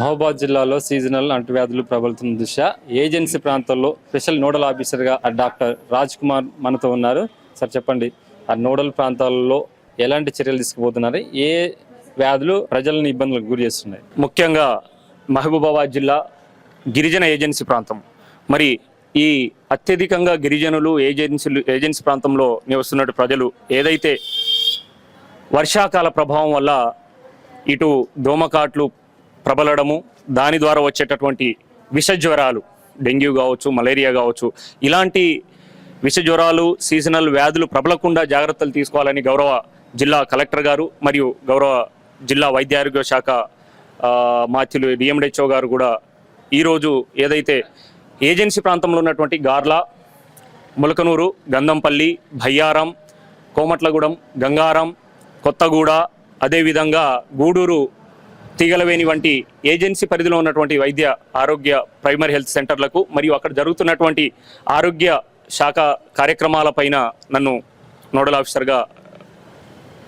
మహబూబాద్ జిల్లాలో సీజనల్ అంటువ్యాధులు ప్రబలుతున్న దిశ ఏజెన్సీ ప్రాంతాల్లో స్పెషల్ నోడల్ ఆఫీసర్గా ఆ డాక్టర్ రాజ్ కుమార్ మనతో ఉన్నారు. సార్ చెప్పండి ఆ నోడల్ ప్రాంతాల్లో ఎలాంటి చర్యలు తీసుకుపోతున్నారు? ఏ వ్యాధులు ప్రజలను ఇబ్బందులకు గురి చేస్తున్నాయి? ముఖ్యంగా మహబూబాబాద్ జిల్లా గిరిజన ఏజెన్సీ ప్రాంతం. మరి ఈ అత్యధికంగా గిరిజనులు ఏజెన్సీలు ఏజెన్సీ ప్రాంతంలో నివసిస్తున్నట్టు ప్రజలు ఏదైతే వర్షాకాల ప్రభావం వల్ల ఇటు దోమకాట్లు ప్రబలడము దాని ద్వారా వచ్చేటటువంటి విష జ్వరాలు డెంగ్యూ కావచ్చు మలేరియా కావచ్చు ఇలాంటి విష జ్వరాలు సీజనల్ వ్యాధులు ప్రబలకుండా జాగ్రత్తలు తీసుకోవాలని గౌరవ జిల్లా కలెక్టర్ గారు మరియు గౌరవ జిల్లా వైద్య ఆరోగ్య శాఖ ఆ, మాత్యులు డిఎండిహెచ్ఓ గారు కూడా ఈరోజు ఏదైతే ఏజెన్సీ ప్రాంతంలో ఉన్నటువంటి గార్ల ములకనూరు గంధంపల్లి భయ్యారం కోమట్లగూడెం గంగారం కొత్తగూడ అదేవిధంగా గూడూరు తీగలవేని వంటి ఏజెన్సీ పరిధిలో ఉన్నటువంటి వైద్య ఆరోగ్య ప్రైమరీ హెల్త్ సెంటర్లకు మరియు అక్కడ జరుగుతున్నటువంటి ఆరోగ్య శాఖ కార్యక్రమాలపైన నన్ను నోడల్ ఆఫీసర్గా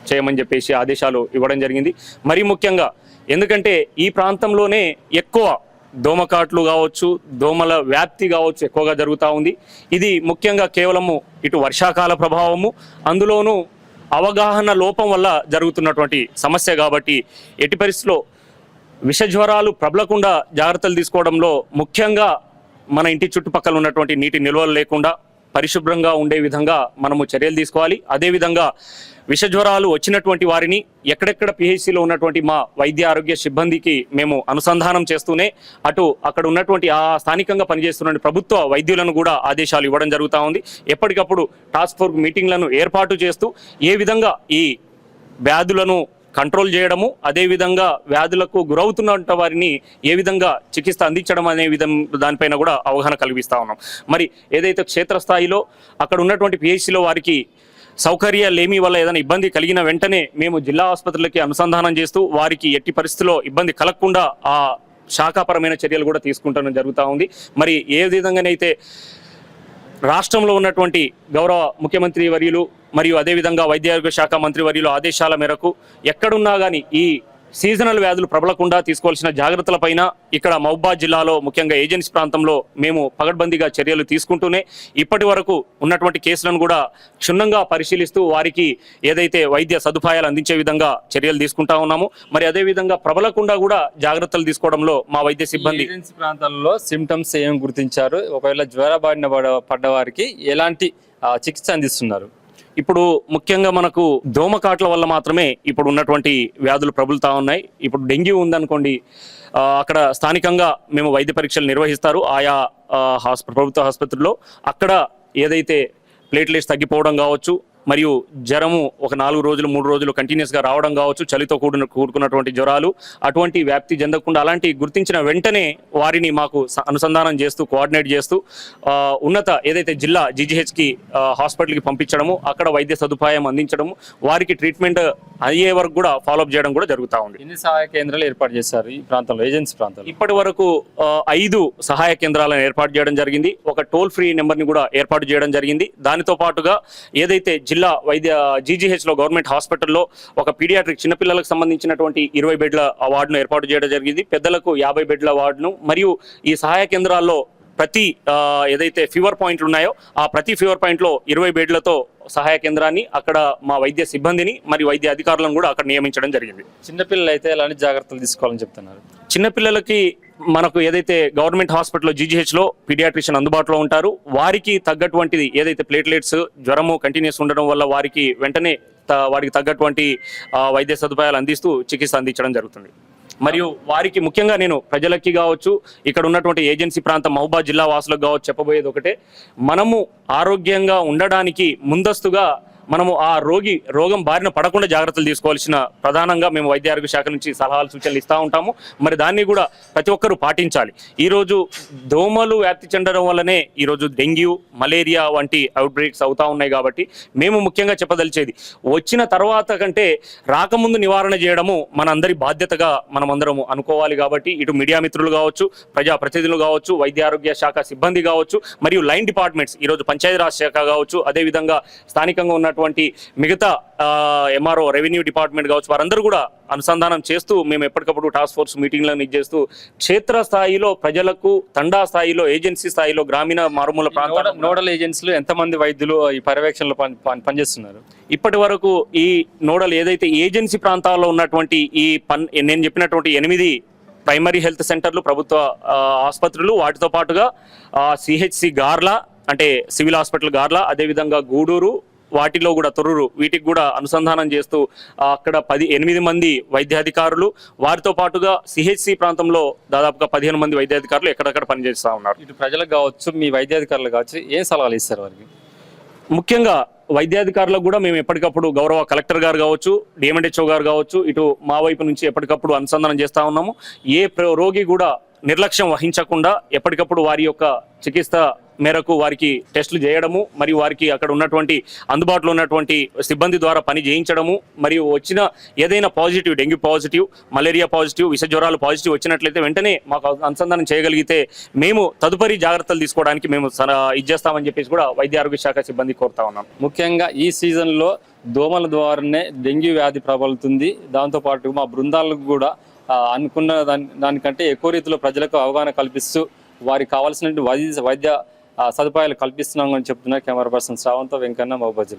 చేయమని చెప్పేసి ఆదేశాలు ఇవ్వడం జరిగింది. మరీ ముఖ్యంగా ఎందుకంటే ఈ ప్రాంతంలోనే ఎక్కువ దోమకాట్లు కావచ్చు దోమల వ్యాప్తి కావచ్చు ఎక్కువగా జరుగుతూ ఉంది. ఇది ముఖ్యంగా కేవలము ఇటు వర్షాకాల ప్రభావము అందులోనూ అవగాహన లోపం వల్ల జరుగుతున్నటువంటి సమస్య కాబట్టి ఎట్టి పరిస్థితిలో విష జ్వరాలు ప్రబలకుండా జాగ్రత్తలు తీసుకోవడంలో ముఖ్యంగా మన ఇంటి చుట్టుపక్కల ఉన్నటువంటి నీటి నిల్వలు లేకుండా పరిశుభ్రంగా ఉండే విధంగా మనము చర్యలు తీసుకోవాలి. అదేవిధంగా విష జ్వరాలు వచ్చినటువంటి వారిని ఎక్కడెక్కడ పిహెచ్సిలో ఉన్నటువంటి మా వైద్య ఆరోగ్య సిబ్బందికి మేము అనుసంధానం చేస్తూనే అటు అక్కడ ఉన్నటువంటి ఆ స్థానికంగా పనిచేస్తున్న ప్రభుత్వ వైద్యులను కూడా ఆదేశాలు ఇవ్వడం జరుగుతూ ఉంది. ఎప్పటికప్పుడు టాస్క్ ఫోర్స్ మీటింగ్లను ఏర్పాటు చేస్తూ ఏ విధంగా ఈ వ్యాధులను కంట్రోల్ చేయడము అదేవిధంగా వ్యాధులకు గురవుతున్న వారిని ఏ విధంగా చికిత్స అందించడం అనే విధం దానిపైన కూడా అవగాహన కలిగిస్తా ఉన్నాం. మరి ఏదైతే క్షేత్రస్థాయిలో అక్కడ ఉన్నటువంటి పిహెచ్సిలో వారికి సౌకర్యాలు ఏమి వల్ల ఏదైనా ఇబ్బంది కలిగిన వెంటనే మేము జిల్లా ఆసుపత్రులకి అనుసంధానం చేస్తూ వారికి ఎట్టి పరిస్థితుల్లో ఇబ్బంది కలగకుండా ఆ శాఖాపరమైన చర్యలు కూడా తీసుకుంటడం జరుగుతూ ఉంది. మరి ఏ విధంగానైతే రాష్ట్రంలో ఉన్నటువంటి గౌరవ ముఖ్యమంత్రి వర్యులు మరియు అదేవిధంగా వైద్య ఆరోగ్య శాఖ మంత్రి వర్యులు ఆదేశాల మేరకు ఎక్కడున్నా కానీ ఈ సీజనల్ వ్యాధులు ప్రబలకుండా తీసుకోవాల్సిన జాగ్రత్తలపైన ఇక్కడ మహబాద్ జిల్లాలో ముఖ్యంగా ఏజెన్సీ ప్రాంతంలో మేము పగడ్బందీగా చర్యలు తీసుకుంటూనే ఇప్పటి వరకు ఉన్నటువంటి కేసులను కూడా క్షుణ్ణంగా పరిశీలిస్తూ వారికి ఏదైతే వైద్య సదుపాయాలు అందించే విధంగా చర్యలు తీసుకుంటా ఉన్నాము. మరి అదేవిధంగా ప్రబలకుండా కూడా జాగ్రత్తలు తీసుకోవడంలో మా వైద్య సిబ్బంది ఏజెన్సీ ప్రాంతాల్లో సిమ్టమ్స్ ఏం గుర్తించారు? ఒకవేళ జ్వర బారిన పడ పడ్డ వారికి ఎలాంటి చికిత్స అందిస్తున్నారు? ఇప్పుడు ముఖ్యంగా మనకు దోమకాట్ల వల్ల మాత్రమే ఇప్పుడు ఉన్నటువంటి వ్యాధులు ప్రబలుతా ఉన్నాయి. ఇప్పుడు డెంగ్యూ ఉందనుకోండి అక్కడ స్థానికంగా మేము వైద్య పరీక్షలు నిర్వహిస్తారు. ఆయా హాస్పిటల్ ప్రభుత్వ ఆసుపత్రుల్లో అక్కడ ఏదైతే ప్లేట్లెట్స్ తగ్గిపోవడం కావచ్చు మరియు జ్వరము ఒక నాలుగు రోజులు మూడు రోజులు కంటిన్యూస్గా రావడం కావచ్చు చలితో కూడిన కూడుకున్నటువంటి జ్వరాలు అటువంటి వ్యాప్తి చెందకుండా అలాంటి గుర్తించిన వెంటనే వారిని మాకు అనుసంధానం చేస్తూ కోఆర్డినేట్ చేస్తూ ఉన్నత ఏదైతే జిల్లా జీజీహెచ్కి హాస్పిటల్కి పంపించడము అక్కడ వైద్య సదుపాయం అందించడము వారికి ట్రీట్మెంట్ అయ్యే వరకు కూడా ఫాలోఅప్ చేయడం కూడా జరుగుతూ ఉంది. ఎన్ని సహాయ కేంద్రాలు ఏర్పాటు చేశారు ఈ ప్రాంతంలో ఏజెన్సీ ప్రాంతంలో? ఇప్పటి వరకు ఐదు సహాయ కేంద్రాలను ఏర్పాటు చేయడం జరిగింది. ఒక టోల్ ఫ్రీ నెంబర్ని కూడా ఏర్పాటు చేయడం జరిగింది. దానితో పాటుగా ఏదైతే జిల్లా వైద్య జీజీహెచ్లో గవర్నమెంట్ హాస్పిటల్లో ఒక పీడియాట్రిక్ చిన్నపిల్లలకు సంబంధించినటువంటి ఇరవై బెడ్ల వార్డును ఏర్పాటు చేయడం జరిగింది. పెద్దలకు యాభై బెడ్ల వార్డును మరియు ఈ సహాయ కేంద్రాల్లో ప్రతి ఏదైతే ఫీవర్ పాయింట్లు ఉన్నాయో ఆ ప్రతి ఫీవర్ పాయింట్లో ఇరవై బెడ్లతో సహాయ కేంద్రాన్ని అక్కడ మా వైద్య సిబ్బందిని మరియు వైద్య అధికారులను కూడా అక్కడ నియమించడం జరిగింది. చిన్నపిల్లలు అయితే ఎలాంటి జాగ్రత్తలు తీసుకోవాలని చెప్తున్నారు? చిన్నపిల్లలకి మనకు ఏదైతే గవర్నమెంట్ హాస్పిటల్లో జీజీహెచ్లో పీడియాట్రిషియన్ అందుబాటులో ఉంటారు వారికి తగ్గటువంటిది ఏదైతే ప్లేట్లెట్స్ జ్వరము కంటిన్యూస్ ఉండడం వల్ల వారికి వెంటనే వారికి తగ్గటువంటి వైద్య సదుపాయాలు అందిస్తూ చికిత్స అందించడం జరుగుతుంది. మరియు వారికి ముఖ్యంగా నేను ప్రజలకి కావచ్చు ఇక్కడ ఉన్నటువంటి ఏజెన్సీ ప్రాంతం మహబాద్ జిల్లా వాసులకు కావచ్చు చెప్పబోయేది ఒకటే. మనము ఆరోగ్యంగా ఉండడానికి ముందస్తుగా మనము ఆ రోగి రోగం బారిన పడకుండా జాగ్రత్తలు తీసుకోవాల్సిన ప్రధానంగా మేము వైద్య ఆరోగ్య శాఖ నుంచి సలహాలు సూచనలు ఇస్తూ ఉంటాము. మరి దాన్ని కూడా ప్రతి ఒక్కరూ పాటించాలి. ఈరోజు దోమలు వ్యాప్తి చెందడం వల్లనే ఈరోజు డెంగ్యూ మలేరియా వంటి అవుట్ బ్రేక్స్ అవుతా ఉన్నాయి కాబట్టి మేము ముఖ్యంగా చెప్పదలిచేది వచ్చిన తర్వాత కంటే రాకముందు నివారణ చేయడము మన అందరి బాధ్యతగా మనమందరము అనుకోవాలి కాబట్టి ఇటు మీడియా మిత్రులు కావచ్చు ప్రజా ప్రతినిధులు కావచ్చు వైద్య ఆరోగ్య శాఖ సిబ్బంది కావచ్చు మరియు లైన్ డిపార్ట్మెంట్స్ ఈరోజు పంచాయతీరాజ్ శాఖ కావచ్చు అదేవిధంగా స్థానికంగా ఉన్న ఉన్నటువంటి మిగతా ఎంఆర్ఓ రెవెన్యూ డిపార్ట్మెంట్ కావచ్చు వారందరూ కూడా అనుసంధానం చేస్తూ మేము ఎప్పటికప్పుడు టాస్క్ ఫోర్స్ మీటింగ్లను ఇచ్చేస్తూ క్షేత్ర స్థాయిలో ప్రజలకు తండా స్థాయిలో ఏజెన్సీ స్థాయిలో గ్రామీణ మారుమూల ప్రాంతాల నోడల్ ఏజెన్సీలు ఎంతమంది వైద్యులు ఈ పర్యవేక్షణలో పని- పని- పనిచేస్తున్నారు? ఇప్పటి వరకు ఈ నోడల్ ఏదైతే ఏజెన్సీ ప్రాంతాల్లో ఉన్నటువంటి ఈ పన్ నేను చెప్పినటువంటి ఎనిమిది ప్రైమరీ హెల్త్ సెంటర్లు ప్రభుత్వ ఆసుపత్రులు వాటితో పాటుగా సిహెచ్సి గార్లా అంటే సివిల్ హాస్పిటల్ గార్లా అదేవిధంగా గూడూరు వాటిలో కూడా తొర్రూరు వీటికి కూడా అనుసంధానం చేస్తూ అక్కడ పది ఎనిమిది మంది వైద్యాధికారులు వారితో పాటుగా సిహెచ్సి ప్రాంతంలో దాదాపుగా పదిహేను మంది వైద్యాధికారులు ఎక్కడెక్కడ పనిచేస్తూ ఉన్నారు. ఇటు ప్రజలకు కావచ్చు మీ వైద్యాధికారులు కావచ్చు ఏం సలహాలు ఇస్తారు వారికి? ముఖ్యంగా వైద్యాధికారులకు కూడా మేము ఎప్పటికప్పుడు గౌరవ కలెక్టర్ గారు కావచ్చు డిఎంఎడ్హెచ్ఓ గారు కావచ్చు ఇటు మా వైపు నుంచి ఎప్పటికప్పుడు అనుసంధానం చేస్తా ఉన్నాము. ఏ రోగి కూడా నిర్లక్ష్యం వహించకుండా ఎప్పటికప్పుడు వారి యొక్క చికిత్స మేరకు వారికి టెస్టులు చేయడము మరియు వారికి అక్కడ ఉన్నటువంటి అందుబాటులో ఉన్నటువంటి సిబ్బంది ద్వారా పని చేయించడము మరియు వచ్చిన ఏదైనా positive dengue positive malaria positive విష జ్వరాలు పాజిటివ్ వచ్చినట్లయితే వెంటనే మాకు అనుసంధానం చేయగలిగితే మేము తదుపరి జాగ్రత్తలు తీసుకోవడానికి మేము ఇచ్చేస్తామని చెప్పేసి కూడా వైద్య ఆరోగ్య శాఖ సిబ్బంది కోరుతా ఉన్నాం. ముఖ్యంగా ఈ సీజన్లో దోమల ద్వారానే డెంగ్యూ వ్యాధి ప్రబలుతుంది. దాంతోపాటు మా బృందాలకు కూడా అనుకున్న దాని దానికంటే ఎక్కువ రీతిలో ప్రజలకు అవగాహన కల్పిస్తూ వారికి కావాల్సిన వైద్య వైద్య సదుపాయాలు కల్పిస్తున్నామని చెప్తున్నారు కెమెరా పర్సన్ శ్రావంతో వెంకన్న మహబూబ్